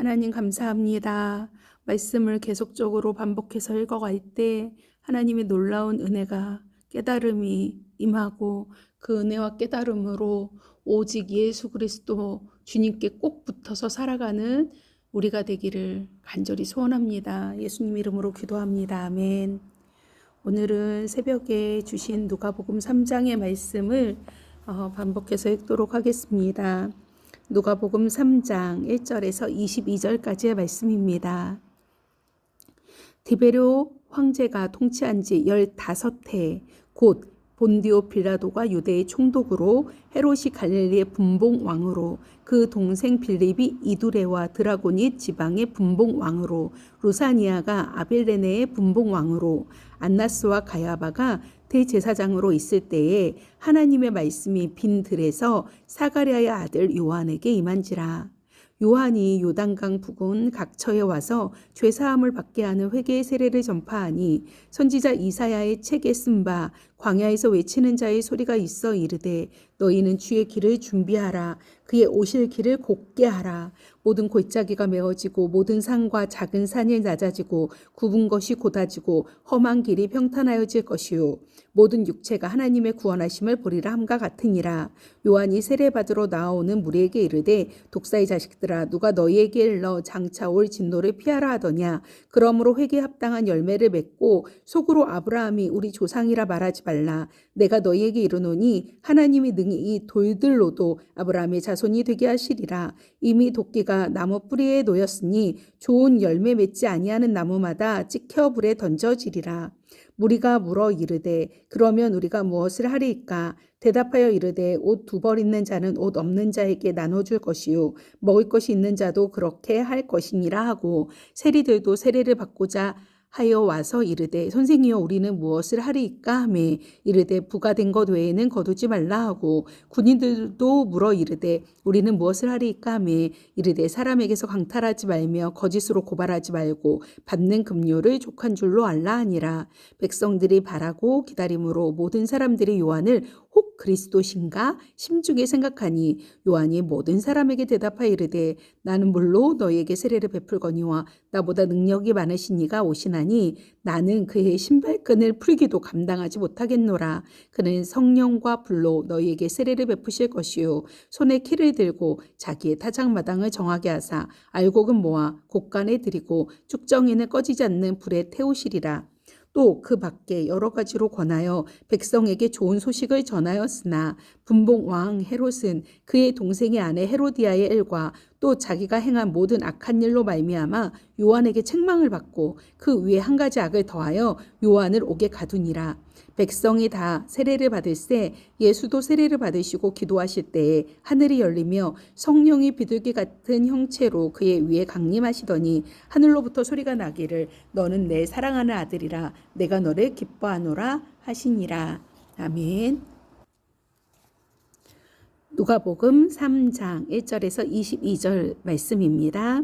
하나님 감사합니다. 말씀을 계속적으로 반복해서 읽어갈 때 하나님의 놀라운 은혜가 깨달음이 임하고 그 은혜와 깨달음으로 오직 예수 그리스도 주님께 꼭 붙어서 살아가는 우리가 되기를 간절히 소원합니다. 예수님 이름으로 기도합니다. 아멘. 오늘은 새벽에 주신 누가복음 3장의 말씀을 어, 반복해서 읽도록 하겠습니다. 누가복음 3장 1절에서 22절까지의 말씀입니다. 디베료 황제가 통치한 지 15해 곧 본디오 빌라도가 유대의 총독으로 헤롯이 갈릴리의 분봉 왕으로 그 동생 빌립이 이두레와 드라고니 지방의 분봉 왕으로 루사니아가 아빌레네의 분봉 왕으로 안나스와 가야바가 대제사장으로 있을 때에 하나님의 말씀이 빈 들에서 사가랴의 아들 요한에게 임한지라. 요한이 요단강 부근 각처에 와서 죄 사함을 받게 하는 회개의 세례를 전파하니 선지자 이사야의 책에 쓴 바 광야에서 외치는 자의 소리가 있어 이르되 너희는 주의 길을 준비하라. 그의 오실 길을 곱게 하라 모든 골짜기가 메어지고 모든 산과 작은 산이 낮아지고 굽은 것이 곧아지고 험한 길이 평탄하여질 것이요. 모든 육체가 하나님의 구원하심을 보리라 함과 같으니라. 요한이 세례받으러 나오는 무리에게 이르되 독사의 자식들아 누가 너희에게 일러 장차 올 진노를 피하라 하더냐? 그러므로 회개에 합당한 열매를 맺고 속으로 아브라함이 우리 조상이라 말하지 말라. 내가 너희에게 이르노니 하나님이 능히 이 돌들로도 아브라함의 자손이 되게 하시리라. 이미 도끼가 나무 뿌리에 놓였으니 좋은 열매 맺지 아니하는 나무마다 찍혀 불에 던져지리라. 무리가 물어 이르되 그러면 우리가 무엇을 하리이까? 대답하여 이르되 옷 두 벌 있는 자는 옷 없는 자에게 나눠줄 것이요. 먹을 것이 있는 자도 그렇게 할 것이니라. 하고 세리들도 세례를 받고자 하여 와서 이르되 선생이여 우리는 무엇을 하리이까? 하매 이르되 부가 된 것 외에는 거두지 말라 하고 군인들도 물어 이르되 우리는 무엇을 하리이까? 하매 이르되 사람에게서 강탈하지 말며 거짓으로 고발하지 말고 받는 급료를 족한 줄로 알라 하니라. 백성들이 바라고 기다림으로 모든 사람들이 요한을 혹 그리스도신가? 심중에 생각하니 요한이 모든 사람에게 대답하여 이르되 나는 물로 너희에게 세례를 베풀거니와 나보다 능력이 많으신 이가 오시나니 나는 그의 신발끈을 풀기도 감당하지 못하겠노라. 그는 성령과 불로 너희에게 세례를 베푸실 것이요. 손에 키를 들고 자기의 타작마당을 정하게 하사 알곡은 모아 곡간에 들이고 쭉정이는 꺼지지 않는 불에 태우시리라 또 그 밖에 여러 가지로 권하여 백성에게 좋은 소식을 전하였으나 분봉 왕 헤롯은 그의 동생의 아내 헤로디아의 일과 또 자기가 행한 모든 악한 일로 말미암아 요한에게 책망을 받고 그 위에 한 가지 악을 더하여 요한을 옥에 가두니라 백성이 다 세례를 받을세 예수도 세례를 받으시고 기도하실 때에 하늘이 열리며 성령이 비둘기 같은 형체로 그의 위에 강림하시더니 하늘로부터 소리가 나기를 너는 내 사랑하는 아들이라 내가 너를 기뻐하노라 하시니라 아멘. 누가복음 3장 1절에서 22절 말씀입니다.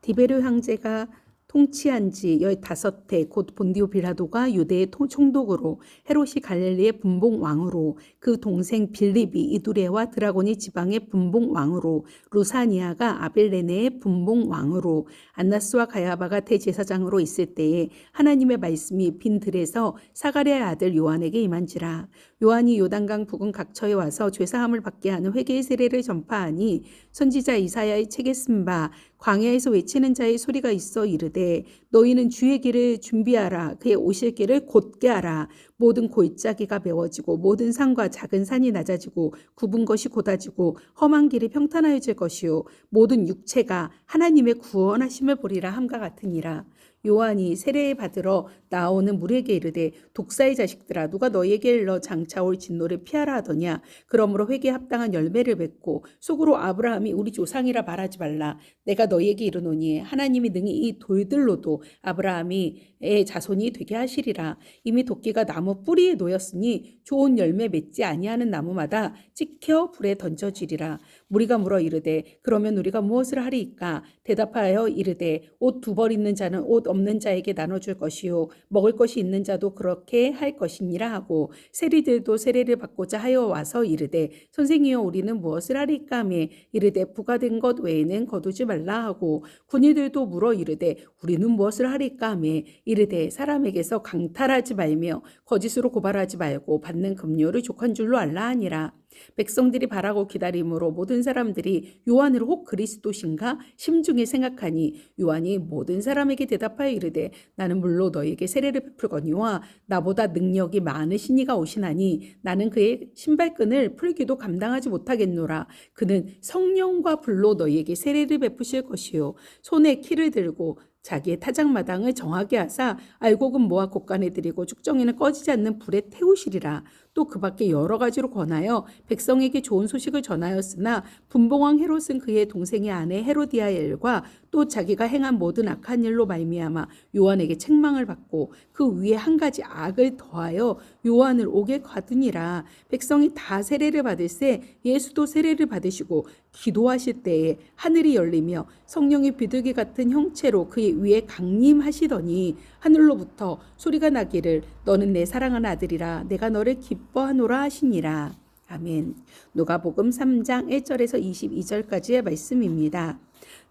디베르 형제가 통치한 지 15해 곧 본디오 빌라도가 유대의 총독으로 헤롯이 갈릴리의 분봉 왕으로 그 동생 빌립이 이두레와 드라고니 지방의 분봉 왕으로 루사니아가 아빌레네의 분봉 왕으로 안나스와 가야바가 대제사장으로 있을 때에 하나님의 말씀이 빈 들에서 사가랴의 아들 요한에게 임한지라. 요한이 요단강 부근 각처에 와서 죄사함을 받게 하는 회개의 세례를 전파하니 선지자 이사야의 책에 쓴 바 광야에서 외치는 자의 소리가 있어 이르되 너희는 주의 길을 준비하라. 그의 오실 길을 곧게 하라. 모든 골짜기가 메워지고 모든 산과 작은 산이 낮아지고 굽은 것이 곧아지고 험한 길이 평탄하여질 것이요. 모든 육체가 하나님의 구원하심을 보리라 함과 같으니라 요한이 세례 받으러 나오는 무리에게 이르되 독사의 자식들아 누가 너희에게 일러 장차 올 진노를 피하라 하더냐 그러므로 회개에 합당한 열매를 맺고 속으로 아브라함이 우리 조상이라 말하지 말라 내가 너희에게 이르노니 하나님이 능히 이 돌들로도 아브라함이 의 자손이 되게 하시리라 이미 도끼가 나무 나무 뿌리에 놓였으니 좋은 열매 맺지 아니하는 나무마다 찍혀 불에 던져지리라. 무리가 물어 이르되 그러면 우리가 무엇을 하리이까? 대답하여 이르되 옷 두 벌 있는 자는 옷 없는 자에게 나눠줄 것이요. 먹을 것이 있는 자도 그렇게 할 것이니라 하고 세리들도 세례를 받고자 하여 와서 이르되 선생이여 우리는 무엇을 하리까 하며 이르되 부가 된것 외에는 거두지 말라 하고 군인들도 물어 이르되 우리는 무엇을 하리까 하며 이르되 사람에게서 강탈하지 말며 거짓으로 고발하지 말고 받는 급료를 족한 줄로 알라 하니라 백성들이 바라고 기다림으로 모든 사람들이 요한을 혹 그리스도신가 심중에 생각하니 요한이 모든 사람에게 대답하여 이르되 나는 물로 너에게 세례를 베풀거니와 나보다 능력이 많으신 이가 오시나니 나는 그의 신발끈을 풀기도 감당하지 못하겠노라 그는 성령과 불로 너희에게 세례를 베푸실 것이요 손에 키를 들고 자기의 타작마당을 정하게 하사 알곡은 모아 곳간에 들이고 죽정이는 꺼지지 않는 불에 태우시리라. 또 그 밖에 여러 가지로 권하여 백성에게 좋은 소식을 전하였으나 분봉왕 헤롯은 그의 동생의 아내 헤로디아엘과 또 자기가 행한 모든 악한 일로 말미암아 요한에게 책망을 받고 그 위에 한 가지 악을 더하여 요한을 옥에 가두니라. 백성이 다 세례를 받을새 예수도 세례를 받으시고 기도하실 때에 하늘이 열리며 성령의 비둘기 같은 형체로 그의 위에 강림하시더니 하늘로부터 소리가 나기를 너는 내 사랑하는 아들이라 내가 너를 기뻐하노라 하시니라. 아멘. 누가복음 3장 1절에서 22절까지의 말씀입니다.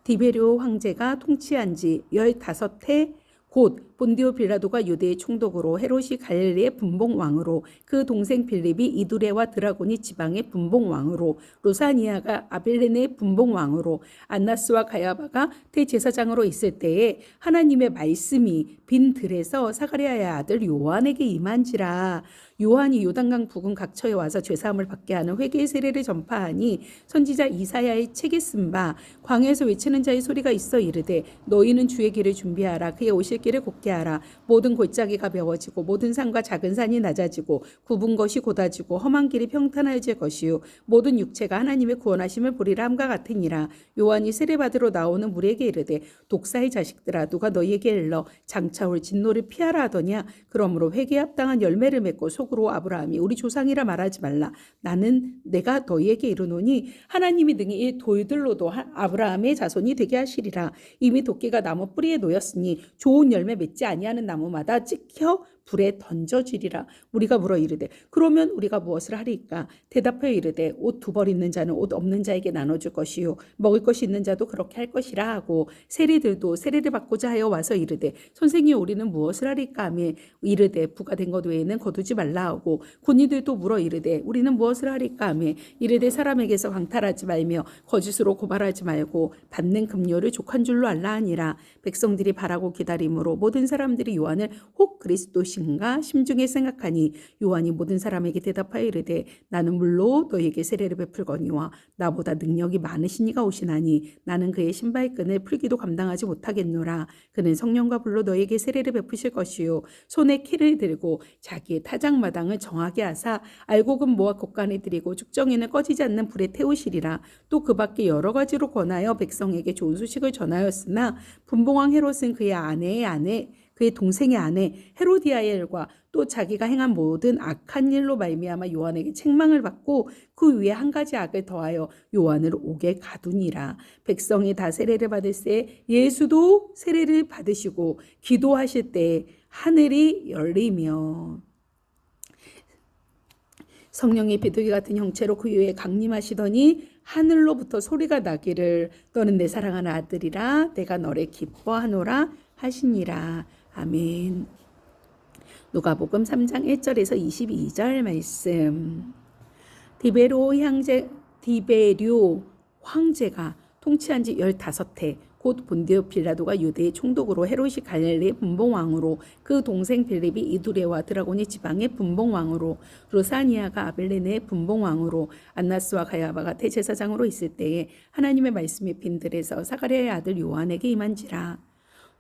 디베rio 황제가 통치한 지 15해 곧 본디오 빌라도가 유대의 총독으로 헤롯이 갈릴리의 분봉 왕으로 그 동생 빌립이 이두레와 드라고니 지방의 분봉 왕으로 로사니아가 아벨레네의 분봉 왕으로 안나스와 가야바가 대제사장으로 있을 때에 하나님의 말씀이 빈 들에서 사가랴의 아들 요한에게 임한지라. 요한이 요단강 부근 각처에 와서 죄사함을 받게 하는 회개의 세례를 전파하니 선지자 이사야의 책에 쓴 바 광야에서 외치는 자의 소리가 있어 이르되 너희는 주의 길을 준비하라. 그의 오실 길을 곱게 하라. 모든 골짜기가 배워지고 모든 산과 작은 산이 낮아지고 굽은 것이 곧아지고 험한 길이 평탄해질 것이요. 모든 육체가 하나님의 구원하심을 보리라 함과 같으니라. 요한이 세례 받으러 나오는 무리에게 이르되 독사의 자식들아 누가 너희에게 일러 장차 올 진노를 피하라 하더냐? 그러므로 회개에 합당한 열매를 맺고 속으로 아브라함이 우리 조상이라 말하지 말라. 나는 내가 너희에게 이르노니 하나님이 능히 이 돌들로도 하- 아브라함의 자손이 되게 하시리라. 이미 도끼가 나무 뿌리에 놓였으니 좋은 열매 맺지 아니하는 나무마다 찍혀 불에 던져지리라. 우리가 물어 이르되 그러면 우리가 무엇을 하리까? 대답하여 이르되 옷 두 벌 있는 자는 옷 없는 자에게 나눠줄 것이요. 먹을 것이 있는 자도 그렇게 할 것이라 하고 세리들도 세례를 받고자 하여 와서 이르되 선생님 우리는 무엇을 하리까? 하며 이르되 부가 된 것 외에는 거두지 말라 하고 군인들도 물어 이르되 우리는 무엇을 하리까? 하며 이르되 사람에게서 강탈하지 말며 거짓으로 고발하지 말고 받는 급료를 족한 줄로 알라 하니라. 백성들이 바라고 기다림으로 모든 사람들이 요한을 혹 그리스도 신가 심중에 생각하니 요한이 모든 사람에게 대답하여 이르되 나는 물로 너에게 세례를 베풀거니와 나보다 능력이 많으신 이가 오시나니 나는 그의 신발끈을 풀기도 감당하지 못하겠노라. 그는 성령과 불로 너에게 세례를 베푸실 것이요. 손에 키를 들고 자기의 타작마당을 정하게 하사 알곡은 모아 곳간에 들이고 죽정에는 꺼지지 않는 불에 태우시리라. 또 그 밖에 여러 가지로 권하여 백성에게 좋은 소식을 전하였으나 분봉왕 헤롯은 그의 아내의 아내 그의 동생의 아내 헤로디아엘과 또 자기가 행한 모든 악한 일로 말미암아 요한에게 책망을 받고 그 위에 한 가지 악을 더하여 요한을 옥에 가두니라. 백성이 다 세례를 받을새 예수도 세례를 받으시고 기도하실 때 하늘이 열리며. 성령의 비둘기 같은 형체로 그 위에 강림하시더니 하늘로부터 소리가 나기를 너는 내 사랑하는 아들이라 내가 너를 기뻐하노라 하시니라 아멘. 누가복음 3장 1절에서 22절 말씀. 디베로 향제 디베료 황제가 통치한 지 15해 곧 본디오 빌라도가 유대의 총독으로 헤롯이 갈릴리 분봉 왕으로 그 동생 빌립이 이두레와 드라고니 지방의 분봉 왕으로 로사니아가 아벨레네의 분봉 왕으로 안나스와 가야바가 대제사장으로 있을 때에 하나님의 말씀이 빈들에서 사가랴의 아들 요한에게 임한지라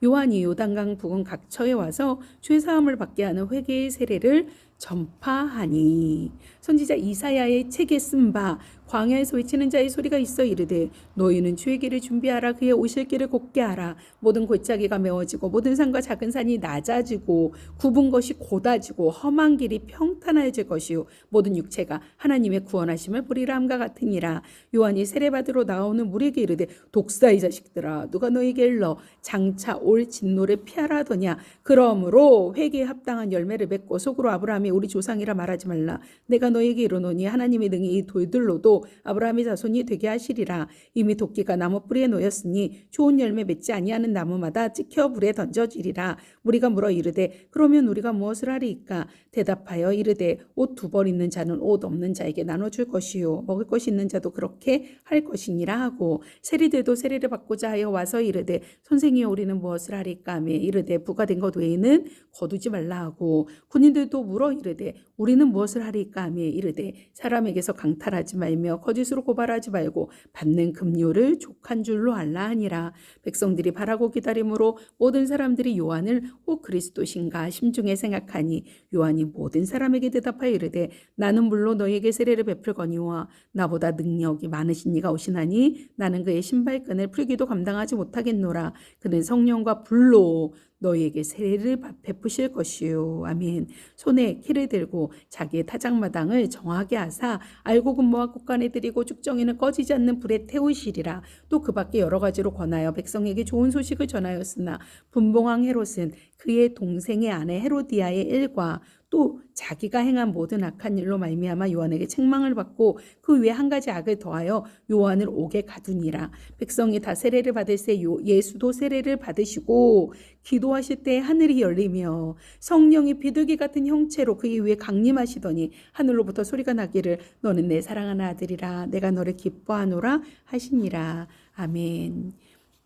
요한이 요단강 부근 각처에 와서 죄 사함을 받게 하는 회개의 세례를 전파하니 선지자 이사야의 책에 쓴 바 광야에서 외치는 자의 소리가 있어 이르되 너희는 주의 길을 준비하라. 그의 오실 길을 곱게 하라. 모든 골짜기가 메워지고 모든 산과 작은 산이 낮아지고 굽은 것이 곧아지고 험한 길이 평탄해질 것이요. 모든 육체가 하나님의 구원하심을 보리라 함과 같으니라. 요한이 세례받으러 나오는 무리에게 이르되 독사의 자식들아 누가 너희에게 일러 장차 올 진노를 피하라 하더냐? 그러므로 회개에 합당한 열매를 맺고 속으로 아브라함이 우리 조상이라 말하지 말라. 내가 너 희에게 이르노니 하나님의 능히 이 돌들로도 아브라함의 자손이 되게 하시리라. 이미 도끼가 나무 뿌리에 놓였으니 좋은 열매 맺지 아니하는 나무마다 찍혀 불에 던져지리라. 우리가 물어 이르되 그러면 우리가 무엇을 하리이까? 대답하여 이르되 옷 두 벌 있는 자는 옷 없는 자에게 나눠줄 것이요. 먹을 것이 있는 자도 그렇게 할 것이니라 하고 세리들도 세리를 받고자 하여 와서 이르되 선생이여 우리는 무엇을 하리까 하며 이르되 부과된 것 외에는 거두지 말라 하고 군인들도 물어 이르되 우리는 무엇을 하리까 하며 이르되 사람에게서 강탈하지 말며 거짓으로 고발하지 말고 받는 금료를 족한 줄로 알라 하니라. 백성들이 바라고 기다림으로 모든 사람들이 요한을 혹 그리스도신가 심중에 생각하니 요한이 모든 사람에게 대답하여 이르되 나는 물론 너희에게 세례를 베풀거니와 나보다 능력이 많으신 이가 오시나니 나는 그의 신발끈을 풀기도 감당하지 못하겠노라. 그는 성령과 불로 너희에게 세례를 베푸실 것이요. 아멘. 손에 키를 들고 자기의 타작마당을 정하게 하사 알고 근모와 꽃간에 드리고 쭉정이는 꺼지지 않는 불에 태우시리라. 또 그 밖에 여러 가지로 권하여 백성에게 좋은 소식을 전하였으나 분봉왕 헤롯은 그의 동생의 아내 헤로디아의 일과 또 자기가 행한 모든 악한 일로 말미암아 요한에게 책망을 받고 그 위에 한 가지 악을 더하여 요한을 옥에 가두니라. 백성이 다 세례를 받을 새 요- 예수도 세례를 받으시고 기도하실 때 하늘이 열리며 성령이 비둘기 같은 형체로 그의 위에 강림하시더니 하늘로부터 소리가 나기를 너는 내 사랑하는 아들이라 내가 너를 기뻐하노라 하시니라. 아멘.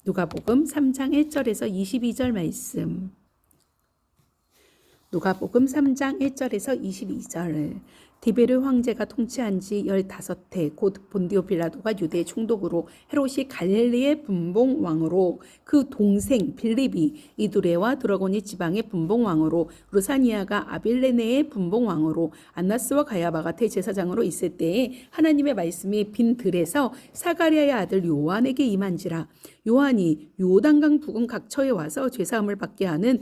누가복음 3장 1절에서 22절 말씀 누가복음 3장 1절에서 22절. 디베르 황제가 통치한 지 15해 곧 본디오 빌라도가 유대 총독으로 헤롯이 갈릴리의 분봉 왕으로 그 동생 빌립이 이두레와 드라고니 지방의 분봉 왕으로 루사니아가 아빌레네의 분봉 왕으로 안나스와 가야바가 대제사장으로 있을 때에 하나님의 말씀이 빈 들에서 사가리아의 아들 요한에게 임한지라. 요한이 요단강 부근 각처에 와서 죄사함을 받게 하는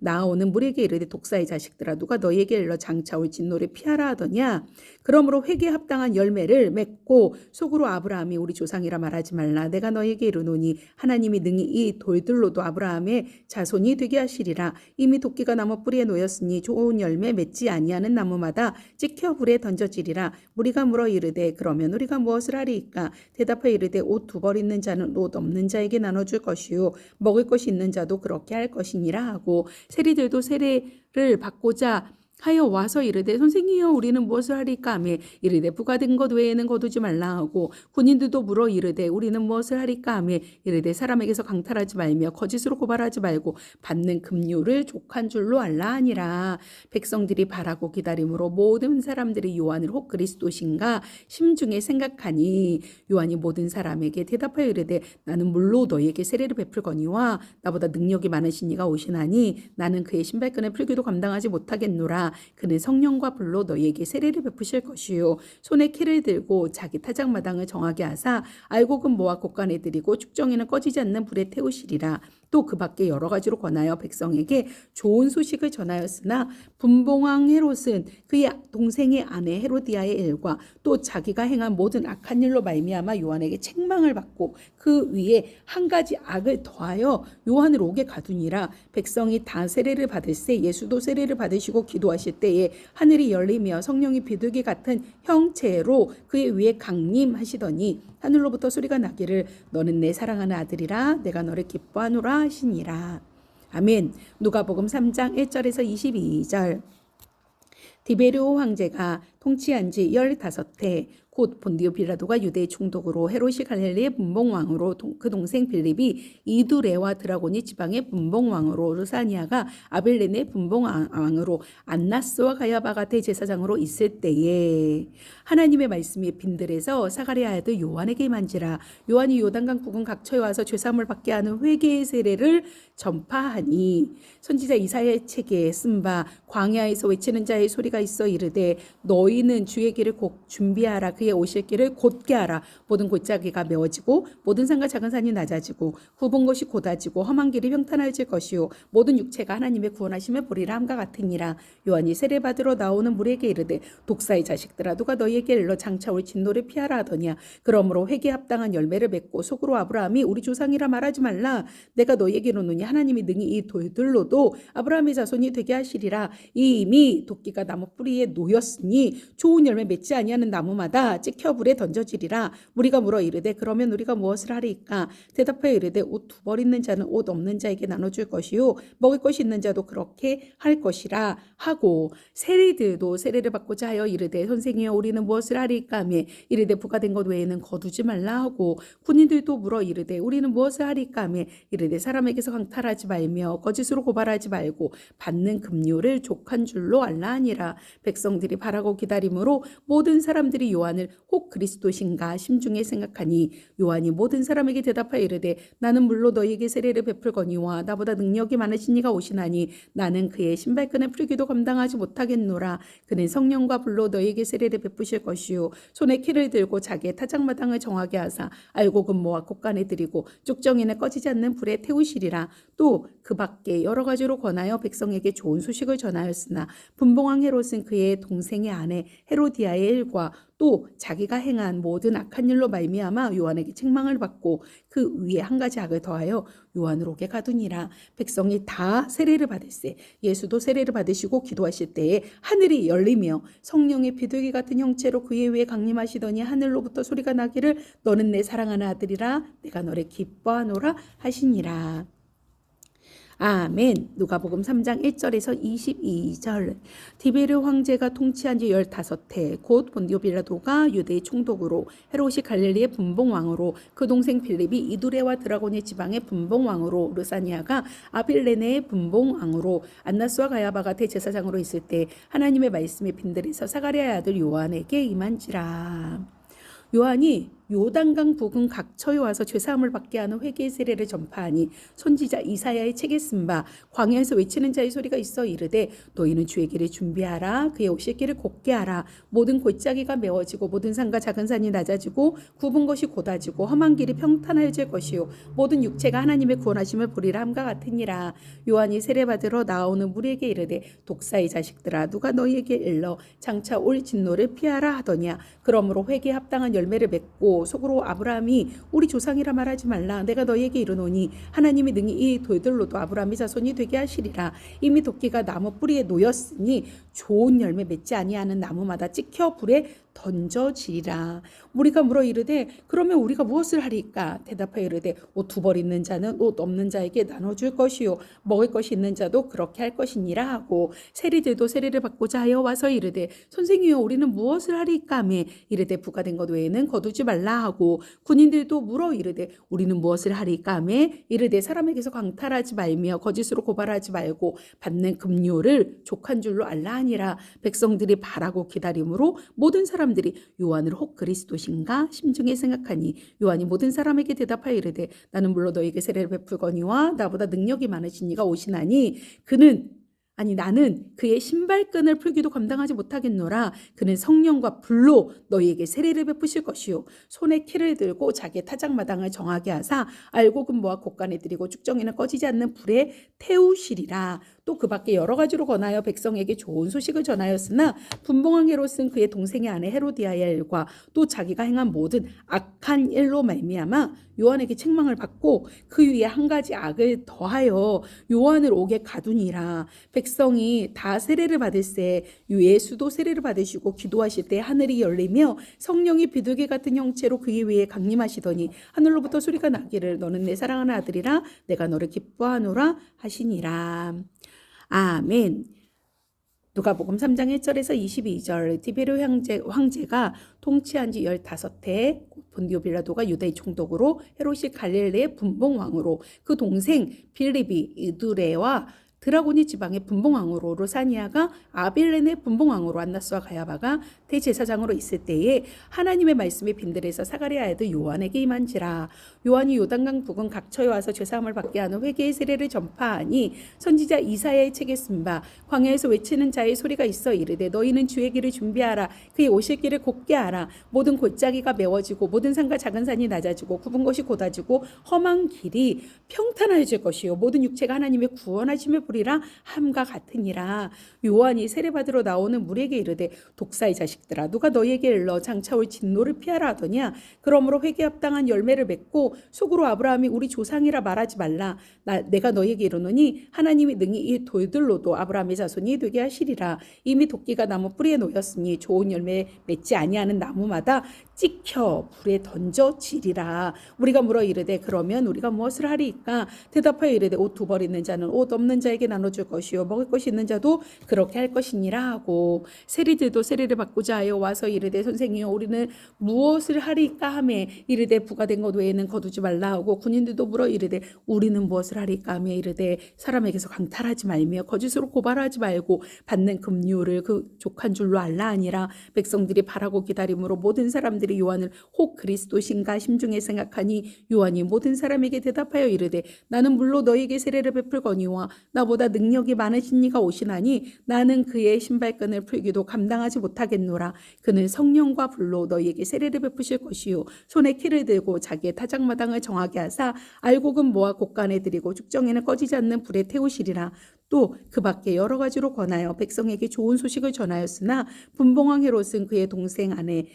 나오는 물에게 이르되 독사의 자식들아 누가 너희에게 일러 장차 올 진노를 피하라 하더냐? 그러므로 회개에 합당한 열매를 맺고 속으로 아브라함이 우리 조상이라 말하지 말라. 내가 너희에게 이르노니 하나님이 능히 이 돌들로도 아브라함의 자손이 되게 하시리라. 이미 도끼가 나무 뿌리에 놓였으니 좋은 열매 맺지 아니하는 나무마다 찍혀 불에 던져지리라. 우리가 물어 이르되 그러면 우리가 무엇을 하리이까? 대답하여 이르되 옷 두 벌 있는 자는 옷 없는 자에게 나눠줄 것이요. 먹을 것이 있는 자도 그렇게 할 것이니라. 하고 세리들도 세례를 받고자 하여 와서 이르되 선생이여 우리는 무엇을 하리까? 하며 이르되 부과된 것 외에는 거두지 말라 하고 군인들도 물어 이르되 우리는 무엇을 하리까? 하며 이르되 사람에게서 강탈하지 말며 거짓으로 고발하지 말고 받는 금료를 족한 줄로 알라 하니라. 백성들이 바라고 기다림으로 모든 사람들이 요한을 혹 그리스도신가 심중에 생각하니. 요한이 모든 사람에게 대답하여 이르되 나는 물로 너희에게 세례를 베풀거니와 나보다 능력이 많으신 이가 오시나니 나는 그의 신발끈을 풀기도 감당하지 못하겠노 라 그는 성령과 불로 너희에게 세례를 베푸실 것이요. 손에 키를 들고 자기 타작마당을 정하게 하사 알곡은 모아 곳간에 들이고 축정에는 꺼지지 않는 불에 태우시리라 또 그 밖에 여러 가지로 권하여 백성에게 좋은 소식을 전하였으나 분봉왕 헤롯은 그의 동생의 아내 헤로디아의 일과 또 자기가 행한 모든 악한 일로 말미암아 요한에게 책망을 받고 그 위에 한 가지 악을 더하여 요한을 옥에 가두니라. 백성이 다 세례를 받을세 예수도 세례를 받으시고 기도하실 때에 하늘이 열리며 성령이 비둘기 같은 형체로 그의 위에 강림하시더니 하늘로부터 소리가 나기를 너는 내 사랑하는 아들이라 내가 너를 기뻐하노라 하시니라. 아멘. 누가복음 3장 1절에서 22절. 디베르오 황제가 통치한 지 15해 곧 본디오 빌라도가 유대의 총독으로 헤롯이 갈릴리의 분봉 왕으로 동- 그 동생 빌립이 이두레와 드라고니 지방의 분봉 왕으로 르사니아가 아벨레네 분봉 왕- 왕으로 안나스와 가야바가 대제사장으로 있을 때에 하나님의 말씀이 빈들에서 사가랴 아들 요한에게 임한지라. 요한이 요단강 부근 각처에 와서 죄사함을 받게 하는 회개의 세례를 전파하니 선지자 이사야의 책에 쓴 바 광야에서 외치는 자의 소리가 있어 이르되 너희는 주의 길을 곧 준비하라. 그의 오실 길을 곧게 하라. 모든 골짜기가 메워지고 모든 산과 작은 산이 낮아지고 굽은 것이 곧아지고 험한 길이 평탄해질 것이요. 모든 육체가 하나님의 구원하심을 보리라 함과 같으니라. 요한이 세례 받으러 나오는 물에게 이르되 독사의 자식들아 누가 너희에게 일러 장차 올 진노를 피하라 하더냐. 그러므로 회개 합당한 열매를 맺고 속으로 아브라함이 우리 조상이라 말하지 말라. 내가 너희에게 이르노니 하나님이 능히 이 돌들로도 아브라함의 자손이 되게 하시리라. 이미 도끼가 나무 뿌리에 놓였으니 좋은 열매 맺지 아니하는 나무마다 찍혀 불에 던져지리라. 우리가 물어 이르되 그러면 우리가 무엇을 하리이까? 대답하여 이르되 옷 두 벌 있는 자는 옷 없는 자에게 나눠줄 것이요. 먹을 것이 있는 자도 그렇게 할 것이라 하고 세리들도 세례를 받고자 하여 이르되 선생이여 우리는 무엇을 하리이까 하며 이르되 부가 된 것 외에는 거두지 말라 하고 군인들도 물어 이르되 우리는 무엇을 하리이까 하며 이르되 사람에게서 강탈하지 말며 거짓으로 고발하지 말고 받는 급료를 족한 줄로 알라 하니라. 백성들이 바라고 기다림으로 모든 사람들이 요한을 혹 그리스도신가 심중에 생각하니 요한이 모든 사람에게 대답하여 이르되 나는 물로 너희에게 세례를 베풀거니와 나보다 능력이 많으신 이가 오시나니 나는 그의 신발끈을 풀기도 감당하지 못하겠노라. 그는 성령과 불로 너희에게 세례를 베푸실 것이요. 손에 키를 들고 자기의 타작마당을 정하게 하사 알고 근모와 곡간에 들이고 쭉정이는 꺼지지 않는 불에 태우시리라. 또 그 밖에 여러 가지로 권하여 백성에게 좋은 소식을 전하였으나 분봉왕 헤롯은 그의 동생의 아내 헤로디아의 일과 또 자기가 행한 모든 악한 일로 말미암아 요한에게 책망을 받고 그 위에 한 가지 악을 더하여 요한을 오게 가두니라. 백성이 다 세례를 받을세 예수도 세례를 받으시고 기도하실 때에 하늘이 열리며 성령의 비둘기 같은 형체로 그의 위에 강림하시더니 하늘로부터 소리가 나기를 너는 내 사랑하는 아들이라 내가 너를 기뻐하노라 하시니라 아멘. 누가복음 3장 1절에서 22절. 디베르 황제가 통치한 지 15해 곧 본디오 빌라도가 유대의 총독으로 헤롯이 갈릴리의 분봉 왕으로 그 동생 빌립이 이두레와 드라곤의 지방의 분봉 왕으로 르사니아가 아빌레네의 분봉 왕으로 안나스와 가야바가 대제사장으로 있을 때 하나님의 말씀이 빈들에서 사가랴의 아들 요한에게 임한지라. 요한이 요단강 부근 각처에 와서 죄사함을 받게 하는 회개의 세례를 전파하니 선지자 이사야의 책에 쓴 바 광야에서 외치는 자의 소리가 있어 이르되 너희는 주의 길을 준비하라. 그의 오실 길을 곧게 하라. 모든 골짜기가 메워지고 모든 산과 작은 산이 낮아지고 굽은 것이 곧아지고 험한 길이 평탄해질 것이요. 모든 육체가 하나님의 구원하심을 보리라 함과 같으니라. 요한이 세례 받으러 나오는 무리에게 이르되 독사의 자식들아 누가 너희에게 일러 장차 올 진노를 피하라 하더냐? 그러므로 회개에 합당한 열매를 맺고 속으로 아브라함이 우리 조상이라 말하지 말라. 내가 너희에게 이르노니 하나님이 능히 이 돌들로도 아브라함의 자손이 되게 하시리라. 이미 도끼가 나무 뿌리에 놓였으니 좋은 열매 맺지 아니하는 나무마다 찍혀 불에 던져지리라. 우리가 물어 이르되 그러면 우리가 무엇을 하리까? 대답하여 이르되 옷 두 벌 있는 자는 옷 없는 자에게 나눠줄 것이요. 먹을 것이 있는 자도 그렇게 할 것이니라. 하고 세리들도 세례를 받고자 하여 와서 이르되 선생이여 우리는 무엇을 하리까 하며 이르되 부가된 것 외에는 거두지 말라. 하고 군인들도 물어 이르되 우리는 무엇을 하리까 하며 이르되 사람에게서 강탈하지 말며 거짓으로 고발하지 말고 받는 급료를 족한 줄로 알라 하니라. 백성들이 바라고 기다림으로 모든 사람 들이 요한을 혹 그리스도신가 심중에 생각하니 요한이 모든 사람에게 대답하여 이르되 나는 물로 너에게 세례를 베풀거니와 나보다 능력이 많으신 이가 오시나니 그는 아니 나는 그의 신발끈을 풀기도 감당하지 못하겠노라. 그는 성령과 불로 너희에게 세례를 베푸실 것이요. 손에 키를 들고 자기의 타작마당을 정하게 하사 알고 근모와 곡간에 들이고 쭉정이는 꺼지지 않는 불에 태우시리라. 또 그 밖에 여러 가지로 권하여 백성에게 좋은 소식을 전하였으나 분봉왕 헤롯은 그의 동생의 아내 헤로디아의 일과 또 자기가 행한 모든 악한 일로 말미암아 요한에게 책망을 받고 그 위에 한 가지 악을 더하여 요한을 옥에 가두니라. 백 성이 다 세례를 받을세 예수도 세례를 받으시고 기도하실 때 하늘이 열리며 성령이 비둘기 같은 형체로 그의 위에 강림하시더니 하늘로부터 소리가 나기를 너는 내 사랑하는 아들이라 내가 너를 기뻐하노라 하시니라. 아멘. 누가복음 3장 1절에서 22절 디베르 황제, 황제가 통치한 지 15해 본디오 빌라도가 유다의 총독으로 헤롯이 갈릴레의 분봉왕으로 그 동생 빌립이 이두레와 드라고니 지방의 분봉왕으로 로사니아가 아빌렌의 분봉왕으로 안나스와 가야바가 대제사장으로 있을 때에 하나님의 말씀이 빈들에서 아들 요한에게 임한지라. 요한이 요단강 부근 각처에 와서 죄사함을 받게 하는 회개의 세례를 전파하니 선지자 이사야의 책에 쓴 바 광야에서 외치는 자의 소리가 있어 이르되 너희는 주의 길을 준비하라. 그의 오실 길을 곱게 하라. 모든 골짜기가 메워지고 모든 산과 작은 산이 낮아지고 굽은 것이 곧아지고 험한 길이 평탄해질 것이요. 모든 육체가 하나님의 구원하심을 보리라 함과 같으니라. 요한이 세례받으러 나오는 물에게 이르되 독사의 자식들아 누가 너희에게 일러 장차 올 진노를 피하라 하더냐? 그러므로 회개 합당한 열매를 맺고 속으로 아브라함이 우리 조상이라 말하지 말라. 나, 내가 너희에게 이르노니 하나님이 능히 이 돌들로도 아브라함의 자손이 되게 하시리라. 이미 도끼가 나무 뿌리에 놓였으니 좋은 열매 맺지 아니하는 나무마다 찍혀 불에 던져지리라. 우리가 물어 이르되 그러면 우리가 무엇을 하리이까? 대답하여 이르되 옷 두 벌 있는 자는 옷 없는 자에게 나눠줄 것이요. 먹을 것이 있는 자도 그렇게 할 것이니라 하고 세리들도 세리를 받고자 하여 와서 이르되 선생이여 우리는 무엇을 하리까 하매 이르되 부가된 것 외에는 거두지 말라 하고 군인들도 물어 이르되 우리는 무엇을 하리까 하며 이르되 사람에게서 강탈하지 말며 거짓으로 고발하지 말고 받는 금류를 그 족한 줄로 알라 아니라. 백성들이 바라고 기다림으로 모든 사람들이 요한을 혹 그리스도신가 심중에 생각하니 요한이 모든 사람에게 대답하여 이르되 나는 물로 너에게 세례를 베풀거니와 나 보다 능력이 많으신 이가 오시나니 나는 그의 신발끈을 풀기도 감당하지 못하겠노라. 그는 성령과 불로 너희에게 세례를 베푸실 것이요. 손에 키를 들고 자기의 타작마당을 정하게 하사 알곡은 모아 곳간에 들이고 죽정에는 꺼지지 않는 불에 태우시리라. 또 그 밖에 여러 가지로 권하여 백성에게 좋은 소식을 전하였으나 분봉왕 헤롯은 그의 동생 아내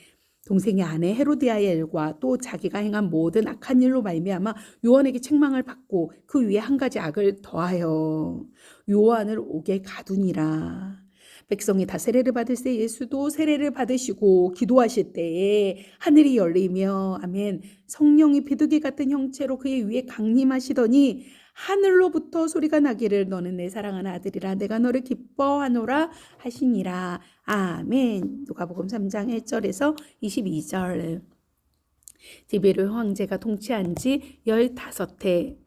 동생의 아내 헤로디아의 일과 또 자기가 행한 모든 악한 일로 말미암아 요한에게 책망을 받고 그 위에 한 가지 악을 더하여 요한을 옥에 가두니라. 백성이 다 세례를 받을 때 예수도 세례를 받으시고 기도하실 때에 하늘이 열리며 아멘 성령이 비둘기 같은 형체로 그의 위에 강림하시더니 하늘로부터 소리가 나기를 너는 내 사랑하는 아들이라. 내가 너를 기뻐하노라 하시니라. 아멘. 누가복음 3장 1절에서 22절. 디베르 황제가 통치한 지 15해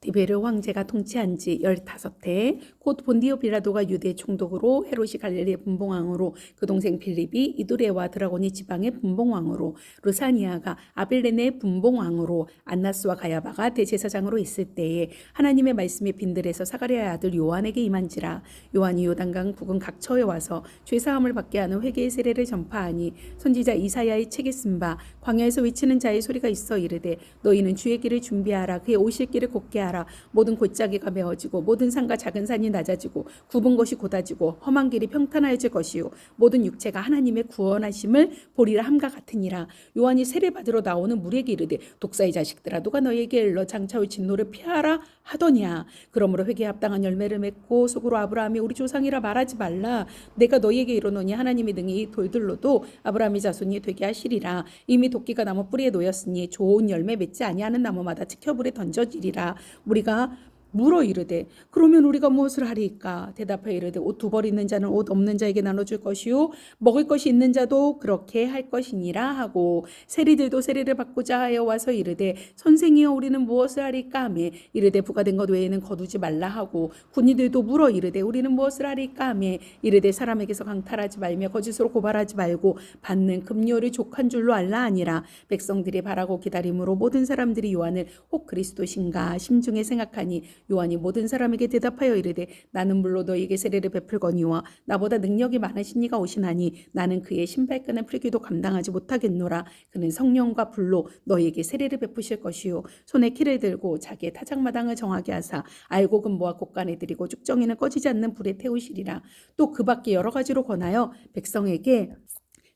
디베르 황제가 통치한 지 15해 곧 본디오 빌라도가 유대 총독으로 헤롯이 갈릴리 분봉왕으로 그 동생 빌립이 이두레와 드라고니 지방의 분봉왕으로 루사니아가 아빌레네 분봉왕으로 안나스와 가야바가 대제사장으로 있을 때에 하나님의 말씀이 빈들에서 사가랴의 아들 요한에게 임한지라 요한이 요단강 부근 각처에 와서 죄사함을 받게 하는 회개의 세례를 전파하니 선지자 이사야의 책에 쓴 바 광야에서 외치는 자의 소리가 있어 이르되 너희는 주의 길을 준비하라 그의 오실 길을 곱게 하라 모든 골짜기가 메어지고 모든 산과 작은 산이 낮아지고 굽은 것이 곧아지고 험한 길이 평탄하여질 것이요. 모든 육체가 하나님의 구원하심을 보리라 함과 같으니라. 요한이 세례 받으러 나오는 물에게 이르되 독사의 자식들아 누가 너희에게 일러 장차 올 진노를 피하라 하더냐? 그러므로 회개에 합당한 열매를 맺고 속으로 아브라함이 우리 조상이라 말하지 말라. 내가 너희에게 이르노니 하나님이 능히 이 돌들로도 아브라함의 자손이 되게 하시리라. 이미 도끼가 나무 뿌리에 놓였으니 좋은 열매 맺지 아니하는 나무마다 지켜불에 던져지리라 우리가 물어 이르되 그러면 우리가 무엇을 하리까? 대답하여 이르되 옷 두 벌 있는 자는 옷 없는 자에게 나눠줄 것이요 먹을 것이 있는 자도 그렇게 할 것이니라 하고 세리들도 세례를 받고자 하여 와서 이르되 선생이여 우리는 무엇을 하리까? 하며 이르되 부가된 것 외에는 거두지 말라 하고 군인들도 물어 이르되 우리는 무엇을 하리까? 하며 이르되 사람에게서 강탈하지 말며 거짓으로 고발하지 말고 받는 금료를 족한 줄로 알라 아니라. 백성들이 바라고 기다림으로 모든 사람들이 요한을 혹 그리스도신가 심중에 생각하니 요한이 모든 사람에게 대답하여 이르되 나는 물로 너희에게 세례를 베풀거니와 나보다 능력이 많으신 이가 오시나니 나는 그의 신발끈을 풀기도 감당하지 못하겠노라. 그는 성령과 불로 너희에게 세례를 베푸실 것이요. 손에 키를 들고 자기의 타작마당을 정하게 하사 알곡은 모아 곳간에 들이고 쭉정이는 꺼지지 않는 불에 태우시리라. 또 그 밖에 여러 가지로 권하여 백성에게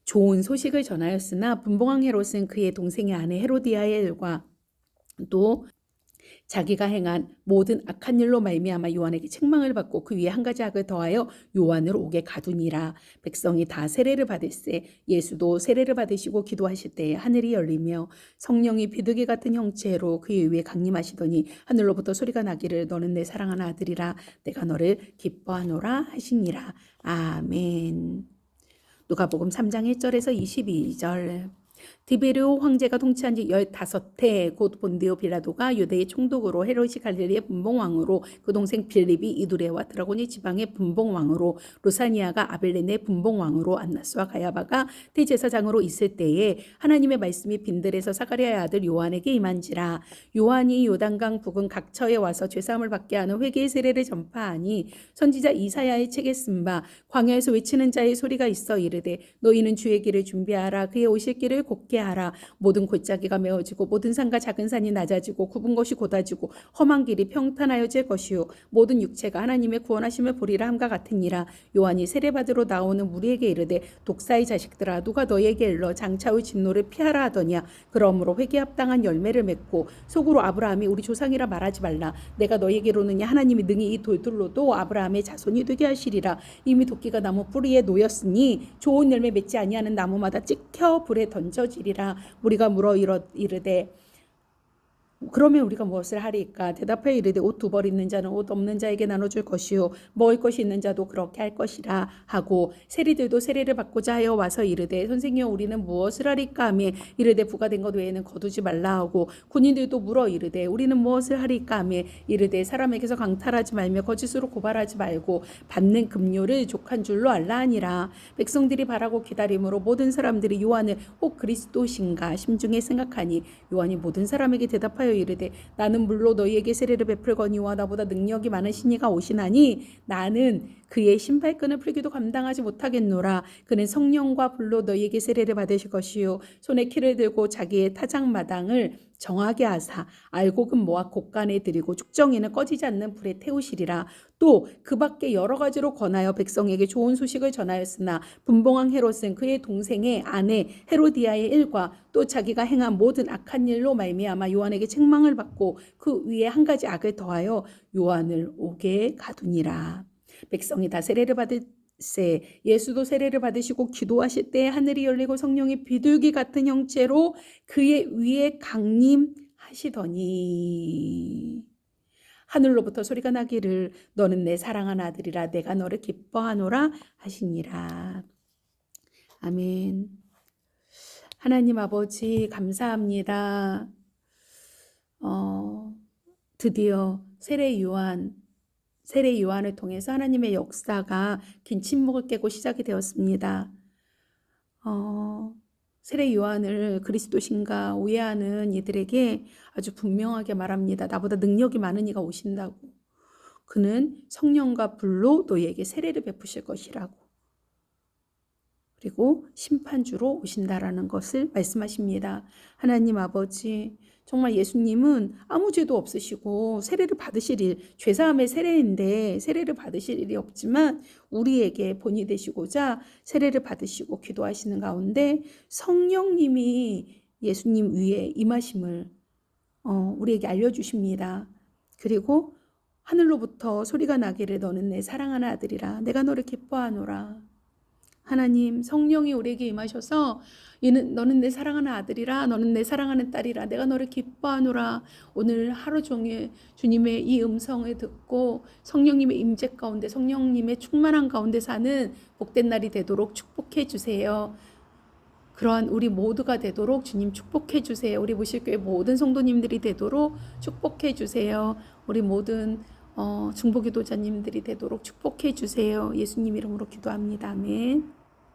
좋은 소식을 전하였으나 분봉왕 헤롯은 그의 동생의 아내 헤로디아의 일과 또 자기가 행한 모든 악한 일로 말미암아 요한에게 책망을 받고 그 위에 한 가지 악을 더하여 요한을 옥에 가두니라. 백성이 다 세례를 받을세 예수도 세례를 받으시고 기도하실 때에 하늘이 열리며 성령이 비둘기 같은 형체로 그의 위에 강림하시더니 하늘로부터 소리가 나기를 너는 내 사랑하는 아들이라 내가 너를 기뻐하노라 하시니라. 아멘. 누가복음 3장 1절에서 22절 디베르오 황제가 통치한 지 15해 곧 본디오 빌라도가 유대의 총독으로 헤롯이 갈릴리의 분봉왕으로 그 동생 빌립이 이두레와 드라고니 지방의 분봉왕으로 루사니아가 아벨레네 분봉왕으로 안나스와 가야바가 대제사장으로 있을 때에 하나님의 말씀이 빈들에서 사가랴의 아들 요한에게 임한지라. 요한이 요단강 북은 각처에 와서 죄사함을 받게 하는 회개의 세례를 전파하니 선지자 이사야의 책에 쓴 바 광야에서 외치는 자의 소리가 있어 이르되 너희는 주의 길을 준비하라. 그의 오실 길을 곱게 하라. 모든 골짜기가 메어지고 모든 산과 작은 산이 낮아지고 굽은 것이 곧아지고 험한 길이 평탄하여질 것이요. 모든 육체가 하나님의 구원하심을 보리라 함과 같으니라. 요한이 세례받으러 나오는 무리에게 이르되 독사의 자식들아 누가 너희에게 일러 장차의 진노를 피하라 하더냐? 그러므로 회개 합당한 열매를 맺고 속으로 아브라함이 우리 조상이라 말하지 말라. 내가 너희에게로느냐? 하나님이 능히 이 돌들로도 아브라함의 자손이 되게 하시리라. 이미 도끼가 나무 뿌리에 놓였으니 좋은 열매 맺지 아니하는 나무마다 찍혀 불에 던져 지리라. 우리가 물어 이르- 이르되 그러면 우리가 무엇을 하리까? 대답하여 이르되 옷 두 벌 있는 자는 옷 없는 자에게 나눠줄 것이요. 먹을 것이 있는 자도 그렇게 할 것이라 하고 세리들도 세례를 받고자 하여 와서 이르되 선생님 우리는 무엇을 하리까 하며 이르되 부가 된 것 외에는 거두지 말라 하고 군인들도 물어 이르되 우리는 무엇을 하리까 하며 이르되 사람에게서 강탈하지 말며 거짓으로 고발하지 말고 받는 급료를 족한 줄로 알라 하니라. 백성들이 바라고 기다림으로 모든 사람들이 요한을 혹 그리스도신가? 심중에 생각하니 요한이 모든 사람에게 대답하여 이르되 나는 물로 너희에게 세례를 베풀거니와 나보다 능력이 많으신 이가 오시나니 나는 그의 신발끈을 풀기도 감당하지 못하겠노라. 그는 성령과 불로 너희에게 세례를 받으실 것이요. 손에 키를 들고 자기의 타작마당을 정하게 하사 알곡은 모아 곡간에 들이고 축정에는 꺼지지 않는 불에 태우시리라. 또 그 밖에 여러 가지로 권하여 백성에게 좋은 소식을 전하였으나 분봉왕 헤롯은 그의 동생의 아내 헤로디아의 일과 또 자기가 행한 모든 악한 일로 말미암아 요한에게 책망을 받고 그 위에 한 가지 악을 더하여 요한을 옥에 가두니라 백성이 다 세례를 받을 세. 예수도 세례를 받으시고 기도하실 때 하늘이 열리고 성령이 비둘기 같은 형체로 그의 위에 강림하시더니. 하늘로부터 소리가 나기를 너는 내 사랑한 아들이라 내가 너를 기뻐하노라 하시니라. 아멘. 하나님 아버지 감사합니다. 어, 드디어 세례 요한 세례 요한을 통해서 하나님의 역사가 긴 침묵을 깨고 시작이 되었습니다. 어, 세례 요한을 그리스도신가 오해하는 이들에게 아주 분명하게 말합니다. 나보다 능력이 많은 이가 오신다고. 그는 성령과 불로 너희에게 세례를 베푸실 것이라고. 그리고 심판주로 오신다라는 것을 말씀하십니다. 하나님 아버지, 정말 예수님은 아무 죄도 없으시고 세례를 받으실 일, 죄사함의 세례인데 세례를 받으실 일이 없지만 우리에게 본이 되시고자 세례를 받으시고 기도하시는 가운데 성령님이 예수님 위에 임하심을 어, 우리에게 알려주십니다. 그리고 하늘로부터 소리가 나기를 너는 내 사랑하는 아들이라 내가 너를 기뻐하노라. 하나님 성령이 우리에게 임하셔서 이는 너는 내 사랑하는 아들이라 너는 내 사랑하는 딸이라 내가 너를 기뻐하노라 오늘 하루 종일 주님의 이 음성을 듣고 성령님의 임재 가운데 성령님의 충만한 가운데 사는 복된 날이 되도록 축복해 주세요. 그러한 우리 모두가 되도록 주님 축복해 주세요. 우리 무실교회 모든 성도님들이 되도록 축복해 주세요. 우리 모든 어, 중보기도자님들이 되도록 축복해 주세요. 예수님 이름으로 기도합니다. 아멘.